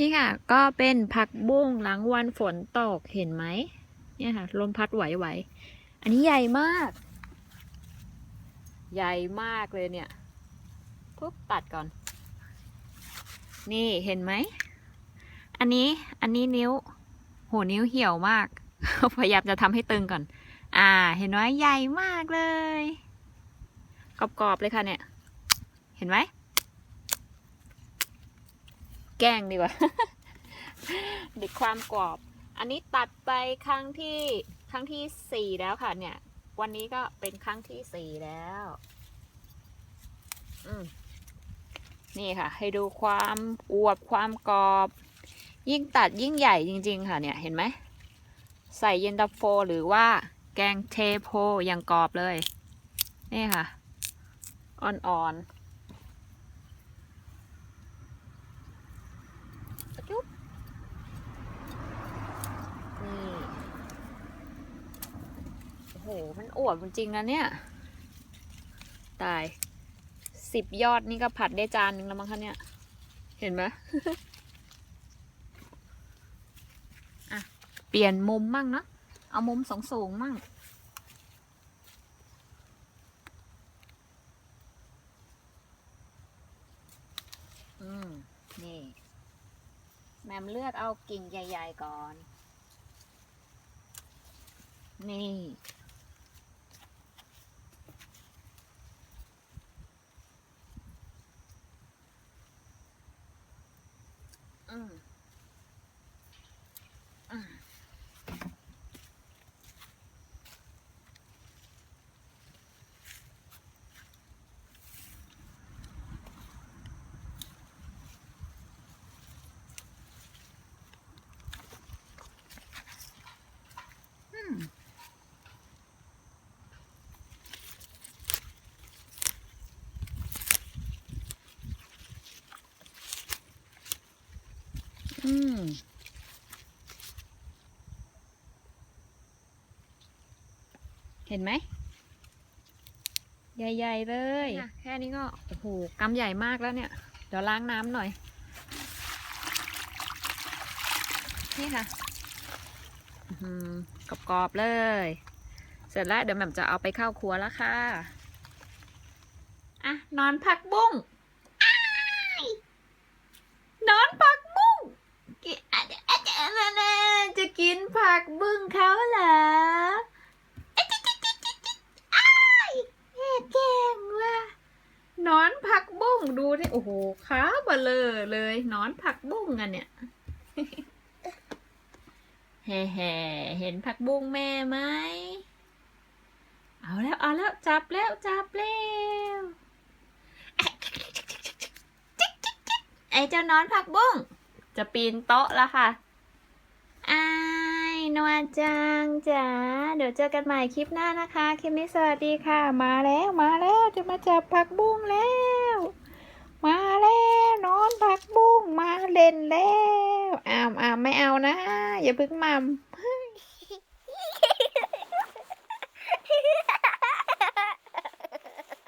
นี่ค่ะ ก็เป็นผักบุ้งหลังวันฝนตกเห็นไหมเนี่ยค่ะลมพัดไหวๆอันนี้ใหญ่มาก ใหญ่มากเลยเนี่ยปุ๊บตัดก่อน นี่เห็นไหม อันนี้อันนี้นิ้ว โหนิ้วเหี่ยวมาก พยายามจะทำให้ตึงก่อน อ่า เห็นไหมใหญ่มากเลยกรอบๆเลยค่ะเนี่ย เห็นไหม แกล้งดีกว่าเดิดความกรอบ อันนี้ตัดไปครั้งที่ครั้งที่สี่แล้วค่ะ เนี่ย วันนี้ก็เป็นครั้งที่สี่แล้ว อืมนี่ค่ะ ให้ดูความอวบความกรอบ ยิ่งตัดยิ่งใหญ่จริง ๆ ค่ะ เนี่ยเห็นไหมใส่เย็นตาโฟหรือว่าแกงเทโพอย่างกรอบเลย นี่ค่ะ อ่อนๆจุ๊บนี่ โอ้โห มันอวบจริงๆนะเนี่ย ตายสิบยอดนี่ก็ผัดได้จานหนึ่งแล้วมั้งคะเนี่ย เห็นไหมอะ เปลี่ยนมุมมั่งเนาะเอามุมสูงสูงมั่ง อืม นี่ แมมเลือกเอากิ่งใหญ่ ๆ ก่อน นี่ อืมอื อืมอืมเห็นไหม ใหญ่ ๆ เลย แค่นี้ก็ โอ้โหกำใหญ่มากแล้วเนี่ย เดี๋ยวล้างน้ำหน่อย นี่ค่ะอื้อหือกรอบ ๆ เลย เสร็จแล้วเดี๋ยวแหม่มจะเอาไปเข้าครัวแล้วค่ะ อะ นอนผักบุ้งอ้ายนอนผักบุ้งกิน อะอะอะอะอะจะกินผักบุ้งเขาเหรอแม่แกงว่านอนผักบุ้งดูนี่โอ้โหขาเบลอเลยนอนผักบุ้งกันเนี่ยแฮ่แฮ่เห็นผักบุ้งแม่ไหมเอาแล้วเอาแล้วจับแล้วจับแล้วไอ้เจ้านอนผักบุ้งจะปีนโต๊ะแล้วค่ะ นวลจังจ๋าเดี๋ยวเจอกันใหม่คลิปหน้านะคะ คลิปนี้สวัสดีค่ะ มาแล้วมาแล้วจะมาจับผักบุ้งแล้ว มาแล้วนอนผักบุ้งมาเล่นแล้วอ้าวอ้าวไม่เอานะอย่าพึ่งมัม